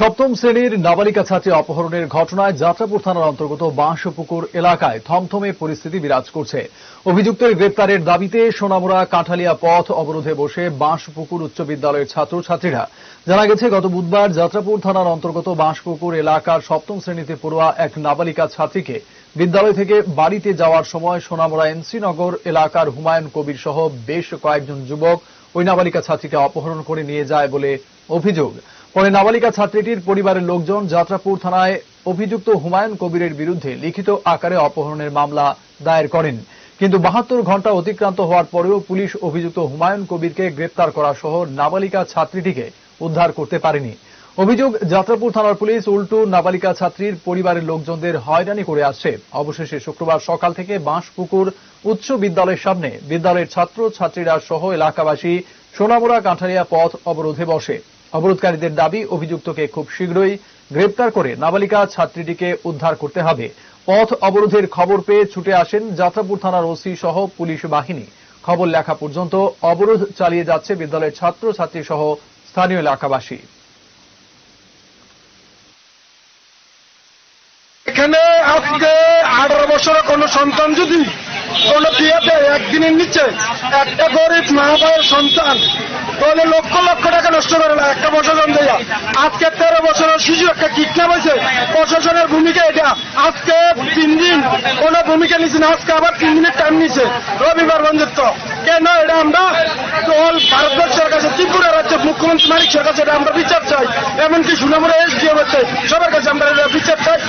সপ্তম শ্রেণির নাবালিকা ছাত্রী অপহরণের ঘটনায় যাত্রাপুর থানার অন্তর্গত বাঁশপুকুর এলাকায় থমথমে পরিস্থিতি বিরাজ করছে। অভিযুক্তের গ্রেপ্তারের দাবিতে সোনামুড়া কাঁঠালিয়া পথ অবরোধে বসে বাঁশপুকুর উচ্চ বিদ্যালয়ের ছাত্রছাত্রীরা। জানা গেছে, গত বুধবার যাত্রাপুর থানার অন্তর্গত বাঁশপুকুর এলাকার সপ্তম শ্রেণীতে পড়ুয়া এক নাবালিকা ছাত্রীকে বিদ্যালয় থেকে বাড়িতে যাওয়ার সময় সোনামুড়া এনসিনগর এলাকার হুমায়ুন কবির সহ বেশ কয়েকজন যুবক ওই নাবালিকা ছাত্রীকে অপহরণ করে নিয়ে যায় বলে অভিযোগ। পরে নাবালিকা ছাত্রীটির পরিবারের লোকজন যাত্রাপুর থানায় অভিযুক্ত হুমায়ুন কবিরের বিরুদ্ধে লিখিত আকারে অপহরণের মামলা দায়ের করেন। কিন্তু বাহাত্তর ঘণ্টা অতিক্রান্ত হওয়ার পরেও পুলিশ অভিযুক্ত হুমায়ুন কবিরকে গ্রেপ্তার করা সহ নাবালিকা ছাত্রীটিকে উদ্ধার করতে পারেনি। অভিযোগ, যাত্রাপুর থানার পুলিশ উল্টো নাবালিকা ছাত্রীর পরিবারের লোকজনদের হয়রানি করে আসছে। অবশেষে শুক্রবার সকাল থেকে বাঁশপুকুর উচ্চ বিদ্যালয়ের সামনে বিদ্যালয়ের ছাত্র, ছাত্রীরা সহ এলাকাবাসী সোনামুড়া কাঁঠালিয়া পথ অবরোধে বসে। অবরোধকারীদের দাবি, অভিযুক্তকে খুব শীঘ্রই গ্রেপ্তার করে নাবালিকা ছাত্রীটিকে উদ্ধার করতে হবে। পথ অবরোধের খবর পেয়ে ছুটে আসেন যাত্রাপুর থানার ওসি সহ পুলিশ বাহিনী। খবর লেখা পর্যন্ত অবরোধ চালিয়ে যাচ্ছে বিদ্যালয়ের ছাত্র ছাত্রী সহ স্থানীয় এলাকাবাসী। এখানে আজকে আঠারো বছরের কোন সন্তান যদি কোন বিয়েতে একদিনের নিচে একটা গরিব মা ভাইয়ের সন্তান তাহলে লক্ষ লক্ষ টাকা নষ্ট করে না, একটা প্রশাসন দেয়া। আজকে তেরো বছরের শিশু একটা কিডন্যাপ হয়েছে। প্রশাসনের ভূমিকা এটা। আজকে তিন দিন কোন ভূমিকা নিচ্ছে না, আজকে আবার তিন দিনের টাইম নিচ্ছে রবিবার বন্ধুত্ব। কেন এটা আমরা অল ভারতবর্ষের কাছে, ত্রিপুরা রাজ্যের মুখ্যমন্ত্রী মালিকের কাছে এটা আমরা বিচার চাই। এমনকি সুনামুরা এস ডিএম সবার কাছে আমরা এটা বিচার চাই।